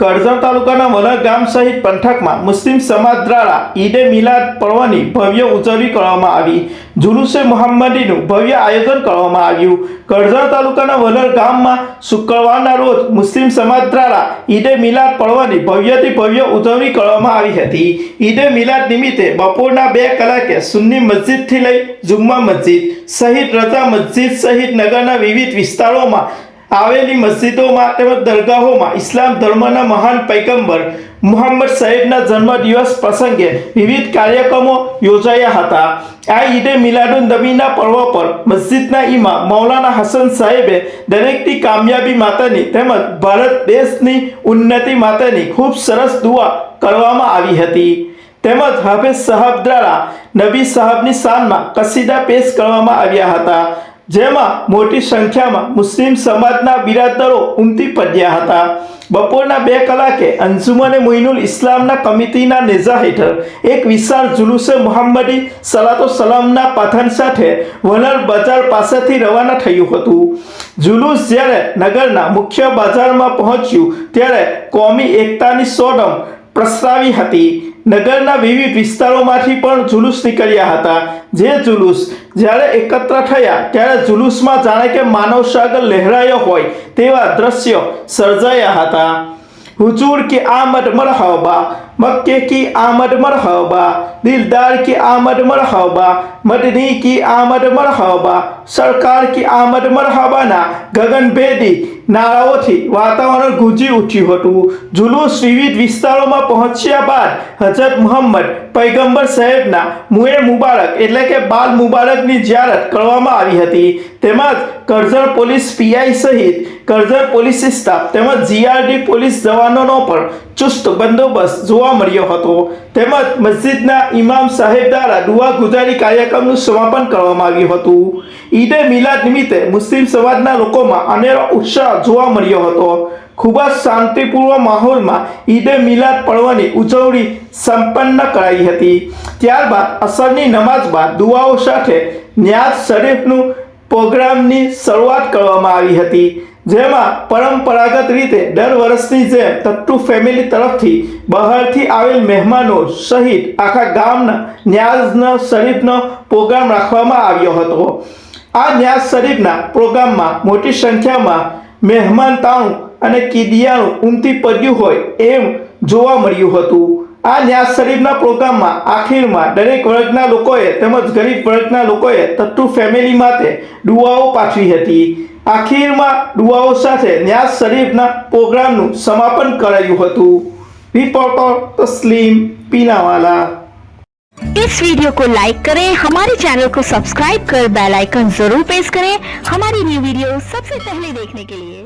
કરજણ તાલુકાના વલણ ગામ સહિત પંથકમાં મુસ્લિમ સમાજ દ્વારા ઈદે મિલાદ પર્વની ભવ્ય ઉજવણી કરવામાં આવી. જુલુસે મોહમ્મદીનું ભવ્ય આયોજન કરવામાં આવ્યું. કરજણ તાલુકાના વલણ ગામમાં શુક્રવારના રોજ મુસ્લિમ સમાજ દ્વારા ઈદે મિલાદ પર્વની ભવ્યથી ભવ્ય ઉજવણી કરવામાં આવી હતી. ઈદે મિલાદ નિમિત્તે બપોરના બે કલાકે સુન્ની મસ્જિદથી લઈ જુમ્મા મસ્જિદ સહિત રજા મસ્જિદ સહિત નગરના વિવિધ વિસ્તારોમાં આવેલી મસ્જિદોમાં તેમજ દરગાહોમાં ઇસ્લામ ધર્મના મહાન પૈગંબર મુહમ્મદ સાહેબના જન્મદિવસ પ્રસંગે વિવિધ કાર્યક્રમો યોજાયા હતા. આ ઈદે મિલાદુન નબીના પર્વ પર મસ્જિદના ઇમામ મૌલાના હસન સાહેબે દરેકની કામયાબી માટેની તેમજ ભારત દેશની ઉન્નતિ માટેની ખૂબ સરસ દુઆ કરવામાં આવી હતી. તેમજ હાફિઝ સાહબ દ્વારા નબી સાહબની શાનમાં કસીદા પેશ કરવામાં આવ્યા હતા. જેમાં મોટી સંખ્યામાં મુસ્લિમ સમાજના બિરાદરો ઉમટી પડ્યા હતા. બપોરના બે કલાકે અંજુમને મોઇનુલ ઇસ્લામના કમિટીના નેજા હેઠળ એક વિશાળ જુલુસે મોહમ્મદી સલાતો સલામના પાથન સાથે વનર બજાર પાસેથી રવાના થયું હતું. જુલુસ જ્યારે નગરના મુખ્ય બજારમાં પહોંચ્યું, ત્યારે કોમી એકતાની સોડમ પ્રસ્તાવી હતી. નગરના વિવિધ વિસ્તારોમાંથી પણ જુલુસ નીકળ્યા હતા. જે જુલુસ જ્યારે એકત્ર થયા ત્યારે જુલુસમાં જાણે કે માનવ સાગર લહેરાયો હોય તેવા દ્રશ્યો સર્જાયા હતા. હુજુર કે આ આમદ મરહબા मक्के की आमद मरहबा दिलदार की आमद मरहबा मदनी की आमद मरहबा સરકાર की આમદ મરહબાના ગગનભેદી નારાઓથી વાતાવરણ ગુંજી ઉઠ્યું હતું જુલુસ વિવિધ વિસ્તારોમાં પહોંચ્યા બાદ હજરત મુહમ્મદ પૈગંબર સાહેબના મુએ મુબારક એટલે કે બાલ મુબારકની જ્યારત કરવામાં આવી હતી તેમજ કરજણ પોલીસ પીઆઈ સહિત કરજણ પોલીસ સ્ટાફ તેમજ જીઆરડી પોલીસ જવાનોનો પણ ચુસ્ત બંદોબસ્ત જોવા મળ્યો હતો. તેમજ મસ્જિદના ઇમામ સાહેબ દ્વારા દુઆ ગુજારી કાર્યક્રમનું સમાપન કરવામાં આવ્યું હતું. ઈદે મિલાદ નિમિત્તે મુસ્લિમ સમાજના લોકોમાં અનેરો ઉત્સાહ જોવા મળ્યો હતો. ખૂબ જ શાંતિપૂર્વ માહોલમાં ઈદે મિલાદ પર્વની ઉજવણી સંપન્ન કરાઈ હતી. ત્યારબાદ અસરની નમાઝ બાદ દુઆઓ સાથે ન્યાઝ શરીફનું પ્રોગ્રામની શરૂઆત કરવામાં આવી હતી, જેમાં પરંપરાગત રીતે દર વર્ષની જેમ તટ્ટુ ફેમિલી તરફથી બહારથી આવેલ મહેમાનો સહિત આખા ગામના ન્યાઝના શરીફનો પ્રોગ્રામ રાખવામાં આવ્યો હતો. આ ન્યાઝ શરીફના પ્રોગ્રામમાં મોટી સંખ્યામાં મહેમાન તાણું અને કીડિયાણું ઉમટી પડ્યું હોય એમ જોવા મળ્યું હતું. આ ન્યાઝ શરીફના પ્રોગ્રામમાં આખીરમાં દરેક વર્ગના લોકોએ તેમજ ગરીબ વર્ગના લોકોએ તત્તુ ફેમિલી માટે દુઆઓ પાઠવી હતી આખીરમાં દુઆઓ સાથે ન્યાઝ શરીફના પ્રોગ્રામનું સમાપન કરાયું હતું રિપોર્ટર તસ્લીમ પીનાવાલા इस वीडियो को लाइक करें हमारे चैनल को सब्सक्राइब कर बेल आइकन जरूर प्रेस करें हमारी न्यू वीडियो सबसे पहले देखने के लिए